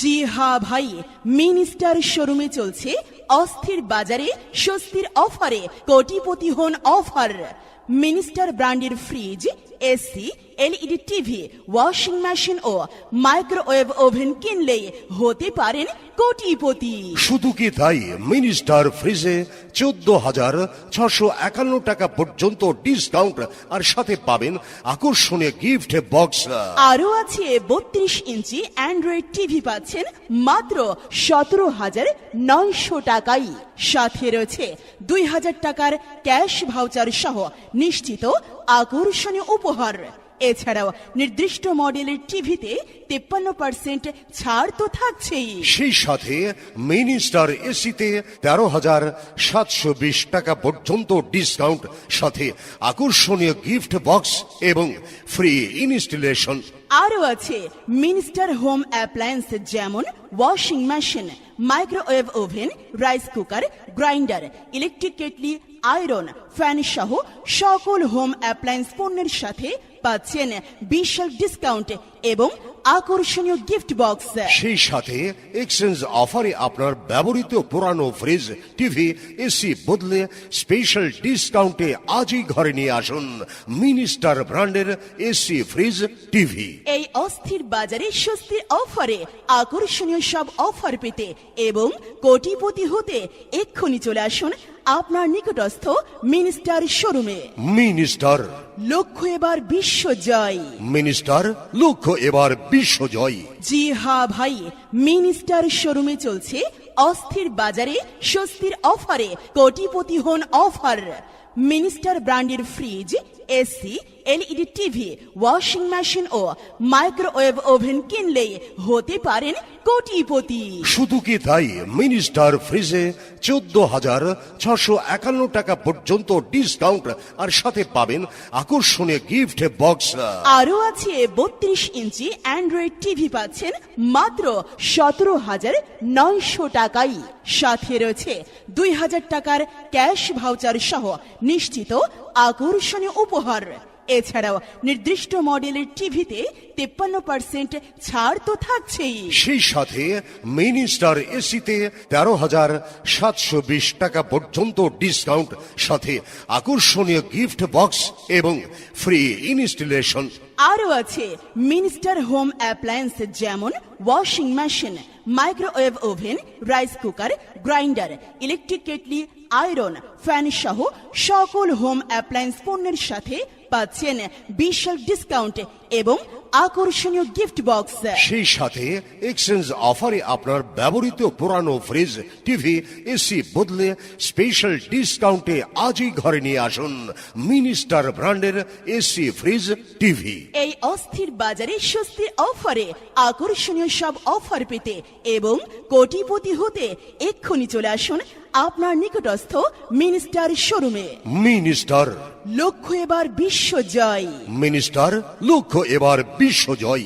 জি হা ভাই, মিনিস্টার শোরুমে চলছে অস্থির বাজারে স্বস্তির অফারে কোটিপতি হন অফার। মিনিস্টার ব্র্যান্ডের fridge AC LED TV washing machine ও মাইক্রোওয়েভ ওভেন কিনলেই হতে পারেন কোটিপতি। শুধু কি তাই? মিনিস্টার ফ্রিজে চোদ্দ হাজার ছশো একান্ন টাকা পর্যন্ত ডিসকাউন্ট আর সাথে পাবেন আকর্ষণীয় গিফট বক্স আরও আছে বত্রিশ ইঞ্চি অ্যান্ড্রয়েড টিভি পাচ্ছেন মাত্র সতেরো হাজার নয়শো টাকাই। সাথে রয়েছে দুই হাজার টাকার ক্যাশ ভাউচার সহ নিশ্চিত আকর্ষণীয় উপহার। এছাড়াও নির্দিষ্ট মডেলের টিভিতে তেপ্পান্ন পার্সেন্ট ছাড় তো থাকছেই। সেই সাথে মিনিস্টার এসিতে তেরো হাজার সাতশো বিশ টাকা পর্যন্ত ডিসকাউন্ট সাথে আকর্ষণীয় গিফট বক্স এবং ফ্রি ইনস্টলেশন। আরও আছে মিনিস্টার হোম অ্যাপ্লায়েন্স যেমন washing machine microwave oven rice cooker grinder electric kettle iron fan সহ সকল হোম অ্যাপ্লায়েন্স পণ্যের সাথে পাচ্ছেন বিশাল ডিসকাউন্ট এবং আকর্ষণীয় গিফট বক্স সেই সাথে এক্সচেঞ্জ অফারে আপনার ব্যবহৃত পুরানো ফ্রিজ টিভি এসি বদলে স্পেশাল ডিসকাউন্টে আজই ঘরে নিয়ে আসুন মিনিস্টার ব্র্যান্ডের এসি ফ্রিজ টিভি এই অস্থির বাজারে স্বস্তির অফারে আকর্ষণীয় সব অফার পেতে এবং কোটিপতি হতে এক্ষুনি চলে আসুন আপনার নিকটস্থ মিনিস্টার শোরুমে। মিনিস্টার। লক্ষ্য এবার বিশ্ব জয় মিনিস্টার লক্ষ্য এবার বিশ্বজয়। জি হা ভাই মিনিস্টার শোরুমে চলছে অস্থির বাজারে স্বস্তির অফারে কোটিপতি হন অফার। মিনিস্টার ব্র্যান্ডের fridge AC LED TV washing machine ও মাইক্রোওয়েভ ওভেন কিনলেই হতে পারেন কোটিপতি। শুধু কি তাই? মিনিস্টার ফ্রিজে চোদ্দ হাজার ছশো একান্ন টাকা পর্যন্ত ডিসকাউন্ট আর সাথে পাবেন আকর্ষণীয় গিফট বক্স। আরও আছে বত্রিশ ইঞ্চি অ্যান্ড্রয়েড টিভি পাচ্ছেন মাত্র সতেরো হাজার নয়শো টাকায় সাথে রয়েছে দুই হাজার টাকার ক্যাশ ভাউচার সহ নিশ্চিত আকর্ষণীয় উপহার। এছাড়াও নির্দিষ্ট মডেলের টিভিতে তেপ্পান্ন পার্সেন্ট ছাড় তো থাকছেই। সেই সাথে মিনিস্টার এসিতে তেরো হাজার সাতশো বিশ টাকা পর্যন্ত ডিসকাউন্ট সাথে আকর্ষণীয় গিফট বক্স এবং ফ্রি ইনস্টলেশন। আরও আছে মিনিস্টার হোম অ্যাপ্লায়েন্স যেমন washing machine microwave oven rice cooker grinder electric kettle iron fan সহ সকল হোম অ্যাপ্লায়েন্স পণ্যের সাথে পাচ্ছেন বিশাল ডিসকাউন্ট এবং আকর্ষণীয় গিফট বক্স। সেই সাথে এক্সচেঞ্জ অফারে আপনার ব্যবহৃত পুরানো ফ্রিজ টিভি এসি বদলে স্পেশাল ডিসকাউন্টে আজই ঘরে নিয়ে আসুন মিনিস্টার ব্র্যান্ডের এসি ফ্রিজ টিভি। এই অস্থির বাজারে স্বস্তির অফারে আকর্ষণীয় সব অফার পেতে এবং কোটিপতি হতে এক্ষুনি চলে আসুন আপনার নিকটস্থ মিনিস্টার শোরুমে। মিনিস্টার। লক্ষ্য এবার বিশ্ব জয়। মিনিস্টার লক্ষ্য এবার বিশ্বজয়